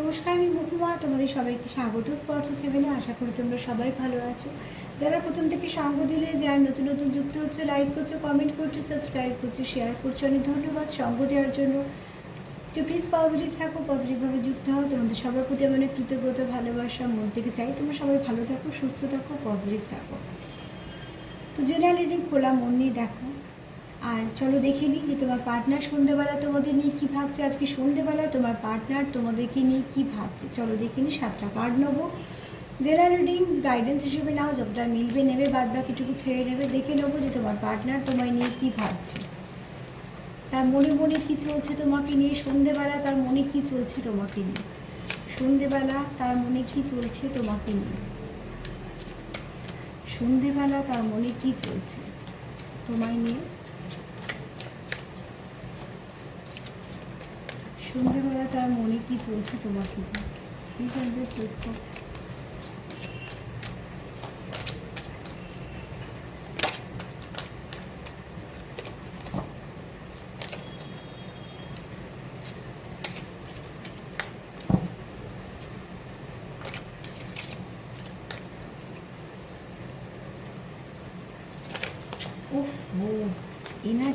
নমস্কার, আমি মহুমা তোমাদের সবাইকে স্বাগত। স্পর্শ সেভেনে আশা করি তোমরা সবাই ভালো আছো। যারা প্রথম থেকে সঙ্গ দিলে, যারা নতুন নতুন যুক্ত হচ্ছে লাইক করছ কমেন্ট করছ সাবস্ক্রাইব করছ শেয়ার করছ, অনেক ধন্যবাদ সঙ্গ দেওয়ার জন্য। তো প্লিজ পজিটিভ থাকো পজিটিভভাবে যুক্ত হও। তোমাদের সবার প্রতি আমার কৃতজ্ঞতা, ভালোবাসা, মন থেকে চাই। তোমরা সবাই ভালো থাকো, সুস্থ থাকো পজিটিভ থাকো। তো জেনারেল খোলা, মন নিয়ে দেখো। আর চলো দেখে নিই যে তোমার পার্টনার সন্ধেবেলা তোমাদের নিয়ে কী ভাবছে। আজকে সন্ধেবেলা তোমার পার্টনার তোমাদেরকে নিয়ে কী ভাবছে। চলো দেখে নিই সাতটা কার্ড নেব। জেনারেল রিডিং গাইডেন্স হিসেবে নাও, যতটা মিলবে নেবে বাদ বাকিটুকু ছেড়ে নেবে। দেখে নেব যে তোমার পার্টনার তোমায় নিয়ে কী ভাবছে। তার মনে মনে কী চলছে তোমাকে নিয়ে সন্ধেবেলা? তার মনে কী চলছে তোমাকে নিয়ে? সন্ধেবেলা তার মনে কী চলছে তোমাকে নিয়ে? সন্ধেবেলা তার মনে কী চলছে তোমায় নিয়ে? সন্ধেবেলা তার মনে কি চলছে তোমার থেকে এই যে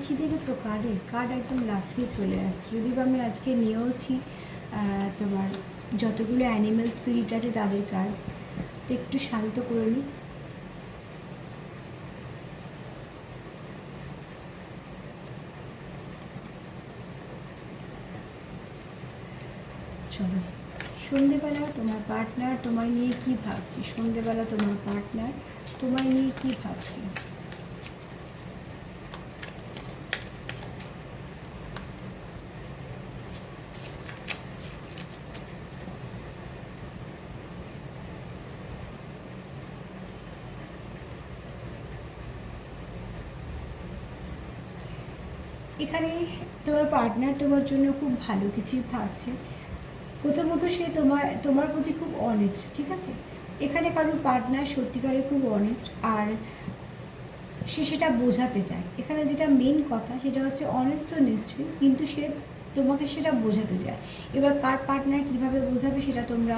এনার্জি দেখেছ? কার্ডে কার্ড একদম লাফিয়ে চলে আসছে। যদি বা আমি আজকে নিয়েওছি তোমার যতগুলো অ্যানিমেল স্পিরিট আছে তাদের কার্ড তো একটু শান্ত করে নিই চলো, সন্ধেবেলা তোমার পার্টনার তোমায় নিয়ে কি ভাবছি? সন্ধেবেলা তোমার পার্টনার তোমায় নিয়ে কি ভাবছি? এখানে তোমার পার্টনার তোমার জন্য খুব ভালো কিছুই ভাবছে। প্রথমত সে তোমার তোমার প্রতি খুব অনেস্ট ঠিক আছে? এখানে কারোর পার্টনার সত্যিকারে খুব অনেস্ট আর সে সেটা বোঝাতে চায়। এখানে যেটা মেন কথা সেটা হচ্ছে অনেস্ট তো নিশ্চয়ই, কিন্তু সে তোমাকে সেটা বোঝাতে চায়। এবার কার পার্টনার কীভাবে বোঝাবে সেটা তোমরা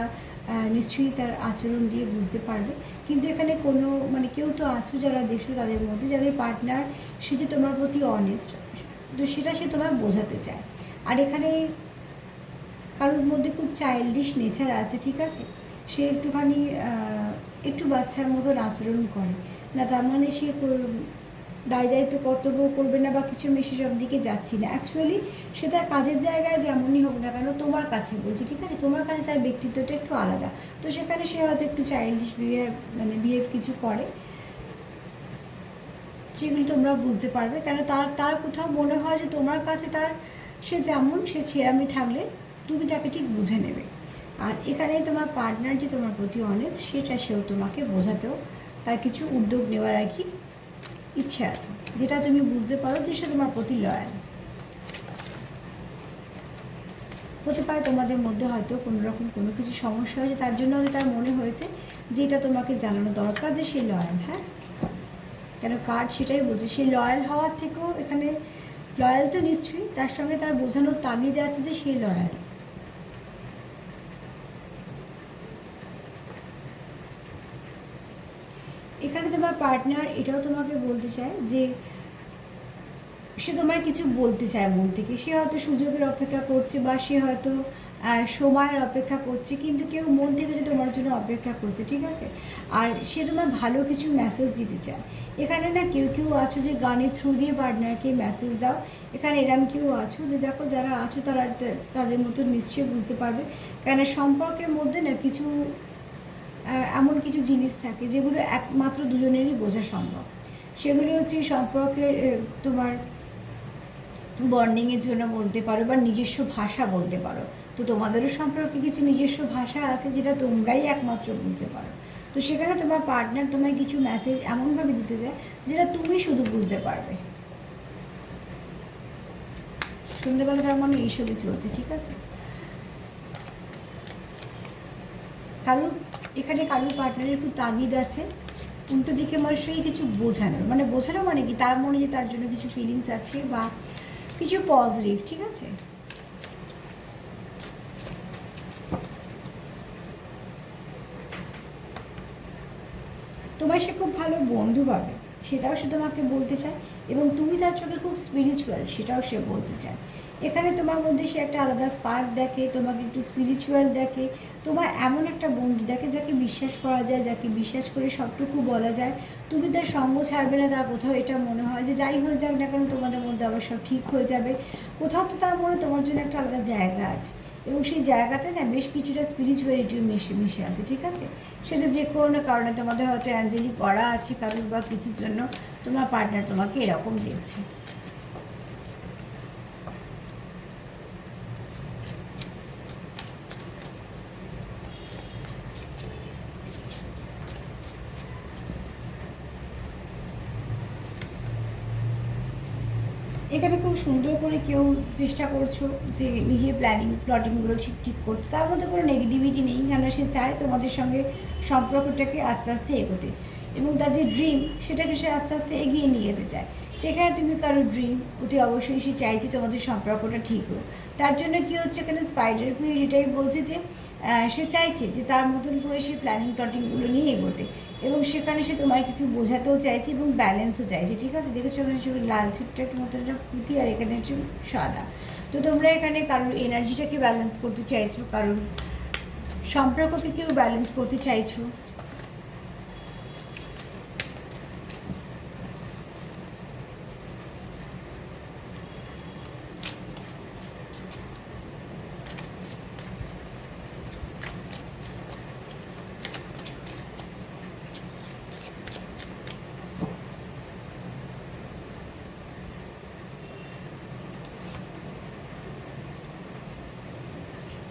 নিশ্চয়ই তার আচরণ দিয়ে বুঝতে পারবে। কিন্তু এখানে কোনো মানে কেউ তো আছো যারা দেখছ তাদের মধ্যে, যাদের পার্টনার সে যে তোমার প্রতি অনেস্ট তো সেটা সে তোমায় বোঝাতে চায়। আর এখানে কারোর মধ্যে খুব চাইল্ডিশ নেচার আছে, ঠিক আছে? সে একটুখানি একটু বাচ্চার মতন আচরণ করে। না, তার মানে সে দায় দায়িত্ব, কর্তব্য করবে না বা কিছু আমি সেসব দিকে যাচ্ছি না। অ্যাকচুয়ালি সে তার কাজের জায়গায় যেমনই হোক না কেন, তোমার কাছে বলছি, ঠিক আছে? তোমার কাছে তার ব্যক্তিত্বটা একটু আলাদা। তো সেখানে সে হয়তো একটু চাইল্ডিশ বিহেভ মানে বিহেভ কিছু করে। সেগুলো তোমরা বুঝতে পারবে। কেন তার তার কোথাও মনে হয় যে তোমার কাছে তার, সে যেমন, সে ছেড়ামি থাকলে তুমি তাকে ঠিক বুঝে নেবে। আর এখানে তোমার পার্টনার যে তোমার প্রতি অনেক সেটা সেও তোমাকে বোঝাতেও তার কিছু উদ্যোগ নেওয়ার আর কি ইচ্ছে আছে, যেটা তুমি বুঝতে পারো যে সে তোমার প্রতি লয়াল হতে পারে তোমাদের মধ্যে হয়তো কোনো রকম কোনো কিছু সমস্যা হয়েছে, তার জন্য তার মনে হয়েছে যে এটা তোমাকে জানানো দরকার যে সে লয়াল হ্যাঁ? কেন কার্ড সেটাই বলছে সে লয়াল হওয়ার থেকেও এখানে লয়াল তো নিশ্চয়ই, তার সঙ্গে তার বোঝানোর তাগিদে আছে যে সে লয়াল এখানে তোমার পার্টনার এটাও তোমাকে বলতে চায় যে সে তোমায় কিছু বলতে চায় মন থেকে। সে হয়তো সুযোগের অপেক্ষা করছে বা সে হয়তো সময়ের অপেক্ষা করছে, কিন্তু কেউ মন থেকে যে তোমার জন্য অপেক্ষা করছে, ঠিক আছে? আর সে তোমার ভালো কিছু মেসেজ দিতে চায়। এখানে না কেউ কেউ আছো যে গানের থ্রু দিয়ে পার্টনারকে মেসেজ দাও। এখানে এরম কেউ আছো যে দেখো যারা আছো তারা তাদের মতো নিশ্চয়ই বুঝতে পারবে। কেন সম্পর্কের মধ্যে না কিছু এমন কিছু জিনিস থাকে যেগুলো একমাত্র দুজনেরই বোঝা সম্ভব। সেগুলি হচ্ছে সম্পর্কের তোমার বন্ডিংয়ের জন্য বলতে পারো বা নিজস্ব ভাষা বলতে পারো। তো তোমাদেরও সম্পর্কে কিছু নিজস্ব ভাষা আছে যেটা তোমরাই একমাত্র বুঝতে পারো। তো সেখানে তোমার পার্টনার তোমায় কিছু মেসেজ এমনভাবে দিতে চায় যেটা তুমি শুধু বুঝতে পারবে। সন্ধ্যেবেলা তার মানে এইসবই চলছে, ঠিক আছে? কারোর এখানে কারোর পার্টনারের একটু তাগিদ আছে। উল্টো দিকে মানে সেই কিছু বোঝানোর। মানে বোঝানো মানে কি? তার মনে যে তার জন্য কিছু ফিলিংস আছে বা কিছু পজিটিভ ঠিক আছে? তোমার সে খুব ভালো বন্ধু পাবে, সেটাও সে তোমাকে বলতে চায় এবং তুমি তার চোখে খুব স্পিরিচুয়াল সেটাও সে বলতে চায়। এখানে তোমার মধ্যে সে একটা আলাদা স্পার্ক দেখে, তোমাকে একটু স্পিরিচুয়াল দেখে, তোমার এমন একটা বন্ধু দেখে যাকে বিশ্বাস করা যায়, যাকে বিশ্বাস করে সবটুকু বলা যায়। তুমি তার সঙ্গ ছাড়বে না, তার কোথাও এটা মনে হয় যে যাই হয়ে যাক না কেন, তোমাদের মধ্যে আবার সব ঠিক হয়ে যাবে। কোথাও তো তার মনে তোমার জন্য একটা আলাদা জায়গা আছে। এবং সেই জায়গাতে না বেশ কিছুটা স্পিরিচুয়ালিটিও মিশে মিশে আছে, ঠিক আছে? সেটা যে কোনো কারণে তোমাদের হয়তো অ্যাঞ্জেলি করা আছে কারোর বা কিছুর জন্য, তোমার পার্টনার তোমাকে এরকম দেখছে এখানে খুব সুন্দর করে কেউ চেষ্টা করছ যে নিজের প্ল্যানিং প্লটিংগুলো ঠিক ঠিক করতে। তার মধ্যে কোনো নেগেটিভিটি নেই। কেন সে চায় তোমাদের সঙ্গে সম্পর্কটাকে আস্তে আস্তে এগোতে। এবং তার যে ড্রিম সেটাকে সে আস্তে আস্তে এগিয়ে নিয়ে যেতে চায়। সেখানে তুমি কারও ড্রিম অতি অবশ্যই সে চাইছে তোমাদের সম্পর্কটা ঠিক হোক। তার জন্য কি হচ্ছে এখানে স্পাইডার কুইন এটাই বলছে যে সে চাইছে যে তার মতন করে সে প্ল্যানিং প্লটিংগুলো নিয়ে এগোতে। এবং সেখানে সে তোমায় কিছু বোঝাতেও চাইছে এবং ব্যালেন্সও চাইছে, ঠিক আছে? দেখেছ এখানে শুধু লাল ছোট্ট একটা মতো একটা পুঁতি আর এখানে একটু সাদা। তো তোমরা এখানে কারোর এনার্জিটাকে ব্যালেন্স করতে চাইছো, কারোর সম্পর্ককে কেউ ব্যালেন্স করতে চাইছো?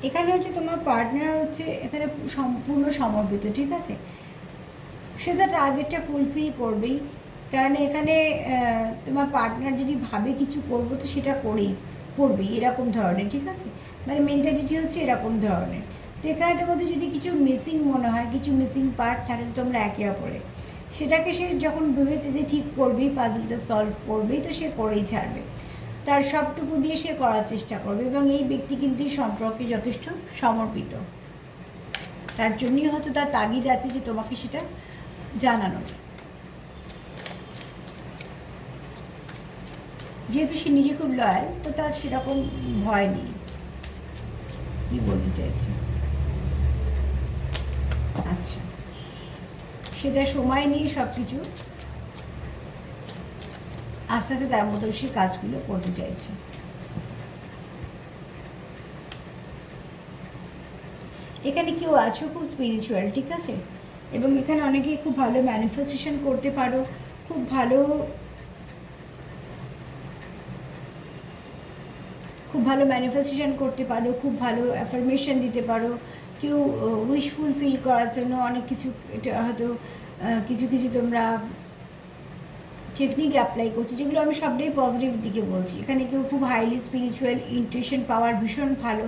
এখানে হচ্ছে তোমার পার্টনার হচ্ছে এখানে সম্পূর্ণ সমর্পিত, ঠিক আছে? সে তার টার্গেটটা ফুলফিল করবেই। কারণ এখানে তোমার পার্টনার যদি ভাবে কিছু করব তো সেটা করেই, করবেই, এরকম ধরনের, ঠিক আছে? মানে মেন্টালিটি হচ্ছে এরকম ধরনের। তো এখানে তোমাদের যদি কিছু মিসিং মনে হয়, কিছু মিসিং পার্ট থাকে তোমরা একে অপরে। সেটাকে সে যখন ভেবেছে যে ঠিক করবেই পাজলটা সলভ করবেই, তো সে করেই ছাড়বে। তার সবটুকু দিয়ে সে করার চেষ্টা করবে এবং এই ব্যক্তি কিন্তু সম্পর্কে যথেষ্ট সমর্পিত। তার জন্যই হয়তো তার তাগিদ আছে যে তোমাকে সেটা জানানোর। যেহেতু সে নিজে খুব লয়াল তো তার সেরকম ভয় নেই। কি বলতে চাইছে? আচ্ছা। সে তার সময় নিয়ে সব কিছু আস্তে আস্তে তার মতো সে কাজগুলো করতে চাইছে। এখানে কেউ আছো খুব স্পিরিচুয়াল ঠিক আছে? এবং এখানে অনেকেই খুব ভালো ম্যানিফেস্টেশন করতে পারো, খুব ভালো খুব ভালো ম্যানিফেস্টেশন করতে পারো, খুব ভালো অ্যাফার্মেশন দিতে পারো, কেউ উইশফুল ফিল করার জন্য অনেক কিছু, এটা হয়তো কিছু কিছু তোমরা টেকনিক অ্যাপ্লাই করছি, যেগুলো আমি সবটাই পজিটিভ দিকে বলছি। এখানে কেউ খুব হাইলি স্পিরিচুয়াল ইন্টুইশন পাওয়ার ভীষণ ভালো।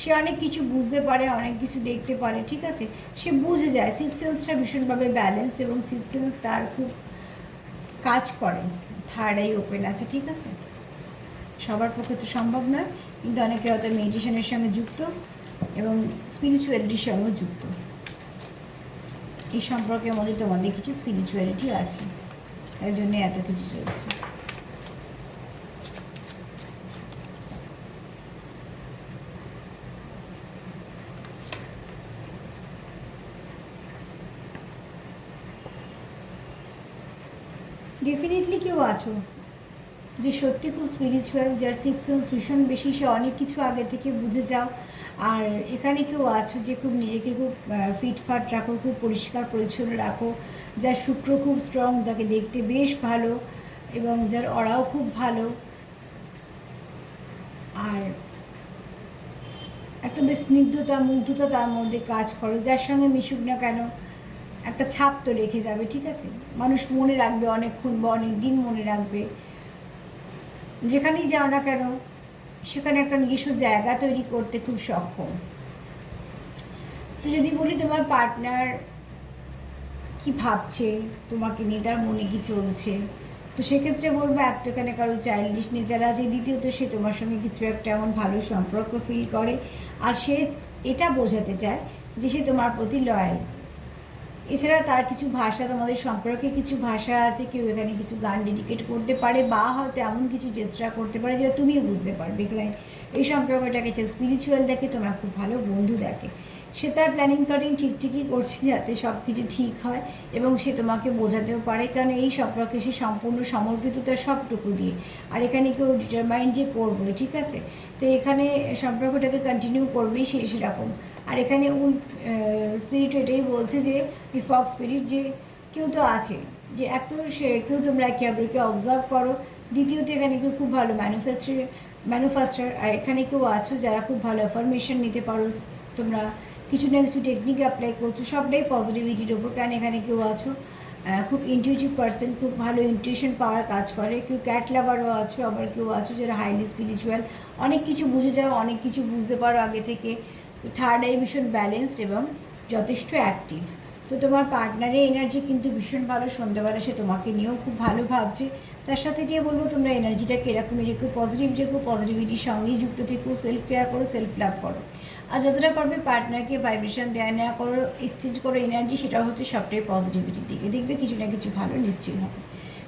সে অনেক কিছু বুঝতে পারে, অনেক কিছু দেখতে পারে, ঠিক আছে? সে বুঝে যায় সিক্স সেন্সটা ভীষণভাবে ব্যালেন্স এবং সিক্স সেন্স তার খুব কাজ করে। থার্ড আই ওপেন আছে, ঠিক আছে? সবার পক্ষে তো সম্ভব নয়, কিন্তু অনেকে হয়তো মেডিটেশনের সঙ্গে যুক্ত এবং স্পিরিচুয়ালিটির সঙ্গে যুক্ত। এই সম্পর্কের মধ্যে তোমাদের কিছু স্পিরিচুয়ালিটি আছে। তাই জন্য এত কিছু চলছে। ডেফিনেটলি কেউ আছো। যে সত্যি খুব স্পিরিচুয়াল যার সিক্স সেন্স ভীষণ বেশি, সে অনেক কিছু আগে থেকে বুঝে যাও। আর এখানে কেউ আছো যে খুব নিজেকে খুব ফিটফাট রাখো, খুব পরিষ্কার, পরিচ্ছন্ন রাখো, যার শুক্র খুব স্ট্রং যাকে দেখতে বেশ ভালো এবং যার অরাও খুব ভালো। আর একটা বেশ স্নিগ্ধতা, মুগ্ধতা তার মধ্যে কাজ করো, যার সঙ্গে মিশুক না কেন, একটা ছাপ তো রেখে যাবে, ঠিক আছে? মানুষ মনে রাখবে অনেকক্ষণ বা অনেক দিন মনে রাখবে। যেখানেই যাও না কেন সেখানে একটা নিজস্ব জায়গা তৈরি করতে খুব সক্ষম। তো যদি বলি তোমার পার্টনার কি ভাবছে? তোমাকে নিয়ে তার মনে কি চলছে? তো সেক্ষেত্রে বলব, এক তো এখানে কারও চাইল্ডিশ নেচার আছে। দ্বিতীয়ত, সে তোমার সঙ্গে কিছু একটা এমন ভালো সম্পর্ক ফিল করে। আর সে এটা বোঝাতে চায় যে সে তোমার প্রতি লয়াল এছাড়া তার কিছু ভাষা, তোমাদের সম্পর্কে কিছু ভাষা আছে, কেউ এখানে কিছু গান ডেডিকেট করতে পারে বা হয়তো এমন কিছু চেষ্টা করতে পারে যেটা তুমিও বুঝতে পারবে। এখানে এই সম্পর্কটাকে স্পিরিচুয়াল দেখে তোমরা খুব ভালো বন্ধু দেখে। সে তার প্ল্যানিং প্ল্যানিং ঠিক ঠিকই করছে যাতে সব কিছু ঠিক হয় এবং সে তোমাকে বোঝাতেও পারে, কারণ এই সম্পর্কে সে সম্পূর্ণ সমর্পিত তার সবটুকু দিয়ে। আর এখানে কেউ ডিটারমাইন্ড যে করবে ঠিক আছে? তো এখানে সম্পর্কটাকে কন্টিনিউ করবেই সে সেরকম। আর এখানে উল স্পিরিট এটাই বলছে যে ফক স্পিরিট যে কেউ তো আছে, যে এত সে, কেউ তোমরা একে অপরকে অবজার্ভ করো। দ্বিতীয়ত এখানে কেউ খুব ভালো ম্যানুফ্যাকচার ম্যানুফ্যাকচার আর এখানে কেউ আছো যারা খুব ভালো অ্যাফরমেশন নিতে পারো তোমরা। কিছু না কিছু টেকনিক অ্যাপ্লাই করছ, সবটাই পজিটিভিটির ওপর কারণ এখানে কেউ আছো খুব ইনটিউটিভ পার্সন খুব ভালো ইনটিউশন পাওয়ার কাজ করে। কেউ ক্যাট লাভারও আছো, আবার কেউ আছো যারা হাইলি স্পিরিচুয়াল অনেক কিছু বুঝে যাও, অনেক কিছু বুঝতে পারো আগে থেকে। থার্ড আই ভীষণ ব্যালেন্সড এবং যথেষ্ট অ্যাক্টিভ তো তোমার পার্টনারের এনার্জি কিন্তু ভীষণ ভালো। সন্ধ্যাবেলা সে তোমাকে নিয়েও খুব ভালো ভাবছে। তার সাথে গিয়ে বলব, তোমরা এনার্জিটাকে এরকমই রেখো পজিটিভ রেখো পজিটিভিটির সঙ্গেই যুক্ত থেকো সেলফ কেয়ার করো সেলফ লাভ করো। আর যতটা পারবে পার্টনারকে ভাইব্রেশন দেওয়া নেওয়া করো এক্সচেঞ্জ করো এনার্জি সেটা হচ্ছে সবটাই পজিটিভিটির দিকে। দেখবে কিছু না কিছু ভালো নিশ্চয়ই হবে।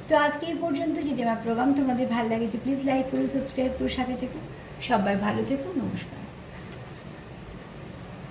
তো আজকে এই পর্যন্ত, যদি আমার প্রোগ্রাম তোমাদের ভালো লাগে প্লিজ লাইক করো সাবস্ক্রাইব করো, সাথে থেকো। সবাই ভালো থেকো, নমস্কার।